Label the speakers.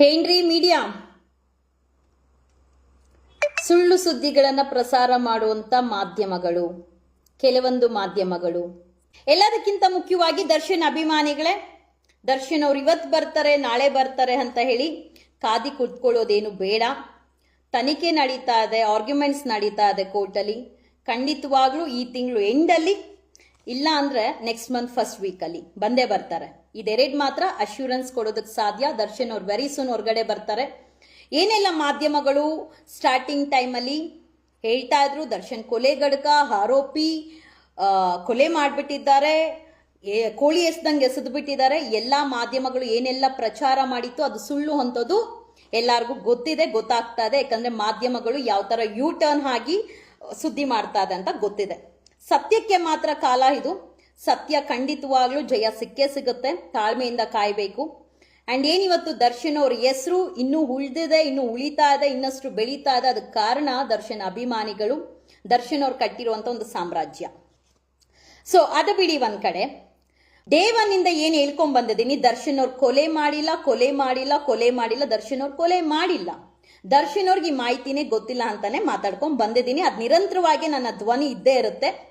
Speaker 1: ಹೇನ್ರಿ media. ಸುಳ್ಳು ಸುದ್ದಿಗಳನ್ನು ಪ್ರಸಾರ ಮಾಡುವಂತ ಮಾಧ್ಯಮಗಳು, ಕೆಲವೊಂದು ಮಾಧ್ಯಮಗಳು. ಎಲ್ಲದಕ್ಕಿಂತ ಮುಖ್ಯವಾಗಿ ದರ್ಶನ್ ಅಭಿಮಾನಿಗಳೇ. ದರ್ಶನ್ ಅವ್ರು ಇವತ್ತು ಬರ್ತಾರೆ, ನಾಳೆ ಬರ್ತಾರೆ ಅಂತ ಹೇಳಿ ಕಾದಿ ಕುತ್ಕೊಳ್ಳೋದೇನು ಬೇಡ. ತನಿಖೆ ನಡೀತಾ ಇದೆ ಆರ್ಗ್ಯುಮೆಂಟ್ಸ್ ನಡೀತಾ ಇದೆ ಕೋರ್ಟಲ್ಲಿ ಖಂಡಿತವಾಗ್ಲೂ ಈ ತಿಂಗಳು ಎಂಡಲ್ಲಿ ಇಲ್ಲ ಅಂದ್ರೆ ನೆಕ್ಸ್ಟ್ ಮಂತ್ ಫಸ್ಟ್ ವೀಕಲ್ಲಿ ಬಂದೇ ಬರ್ತಾರೆ. ಇದೆರಡು ಮಾತ್ರ ಅಶ್ಯೂರೆನ್ಸ್ ಕೊಡೋದಕ್ಕೆ ಸಾಧ್ಯ. ದರ್ಶನ್ ಅವ್ರು ವೆರಿ ಸೂನ್ ಹೊರಗಡೆ ಬರ್ತಾರೆ. ಏನೆಲ್ಲ ಮಾಧ್ಯಮಗಳು ಸ್ಟಾರ್ಟಿಂಗ್ ಟೈಮಲ್ಲಿ ಹೇಳ್ತಾ ಇದ್ರು? ದರ್ಶನ್ ಕೊಲೆ ಗಡ್ಕ, ಆರೋಪಿ ಕೊಲೆ ಮಾಡಿಬಿಟ್ಟಿದ್ದಾರೆ. ಕೋಳಿ ಎಸ್ದಂಗೆ ಎಸೆದು ಬಿಟ್ಟಿದ್ದಾರೆ ಎಲ್ಲ ಮಾಧ್ಯಮಗಳು ಏನೆಲ್ಲ ಪ್ರಚಾರ ಮಾಡಿತ್ತು ಅದು ಸುಳ್ಳು ಅಂತದ್ದು ಎಲ್ಲರಿಗೂ ಗೊತ್ತಿದೆ, ಗೊತ್ತಾಗ್ತಾ ಇದೆ. ಯಾಕಂದ್ರೆ ಮಾಧ್ಯಮಗಳು ಯಾವ ತರ ಯೂ ಟರ್ನ್ ಆಗಿ ಸುದ್ದಿ ಮಾಡ್ತಾ ಇದೆ ಅಂತ ಗೊತ್ತಿದೆ. ಸತ್ಯಕ್ಕೆ ಮಾತ್ರ ಕಾಲ ಇದು. ಸತ್ಯ ಖಂಡಿತವಾಗ್ಲೂ ಜಯ ಸಿಕ್ಕೇ ಸಿಗುತ್ತೆ. ತಾಳ್ಮೆಯಿಂದ ಕಾಯಬೇಕು. ಅಂಡ್ ಏನಿವತ್ತು ದರ್ಶನ್ ಅವ್ರ ಹೆಸರು ಇನ್ನೂ ಉಳಿದಿದೆ, ಇನ್ನು ಉಳಿತಾ ಇದೆ, ಇನ್ನಷ್ಟು ಬೆಳೀತಾ ಇದೆ. ಅದಕ್ಕೆ ಕಾರಣ ದರ್ಶನ್ ಅಭಿಮಾನಿಗಳು, ದರ್ಶನ್ ಅವ್ರು ಕಟ್ಟಿರುವಂತ ಒಂದು ಸಾಮ್ರಾಜ್ಯ. ಸೊ ಅದು ಬಿಡಿ ಒಂದ್ ಕಡೆ. ದೇವನಿಂದ ಏನು ಹೇಳ್ಕೊಂಡ್ ಬಂದಿದ್ದೀನಿ? ದರ್ಶನ್ ಅವ್ರು ಕೊಲೆ ಮಾಡಿಲ್ಲ ಕೊಲೆ ಮಾಡಿಲ್ಲ ಕೊಲೆ ಮಾಡಿಲ್ಲ, ದರ್ಶನ್ ಅವ್ರು ಕೊಲೆ ಮಾಡಿಲ್ಲ. ದರ್ಶನ್ ಅವ್ರಿಗೆ ಈ ಮಾಹಿತಿನೇ ಗೊತ್ತಿಲ್ಲ ಅಂತಾನೆ ಮಾತಾಡ್ಕೊಂಡ್ ಬಂದಿದ್ದೀನಿ. ಅದು ನಿರಂತರವಾಗಿ ನನ್ನ ಧ್ವನಿ ಇದ್ದೇ ಇರುತ್ತೆ.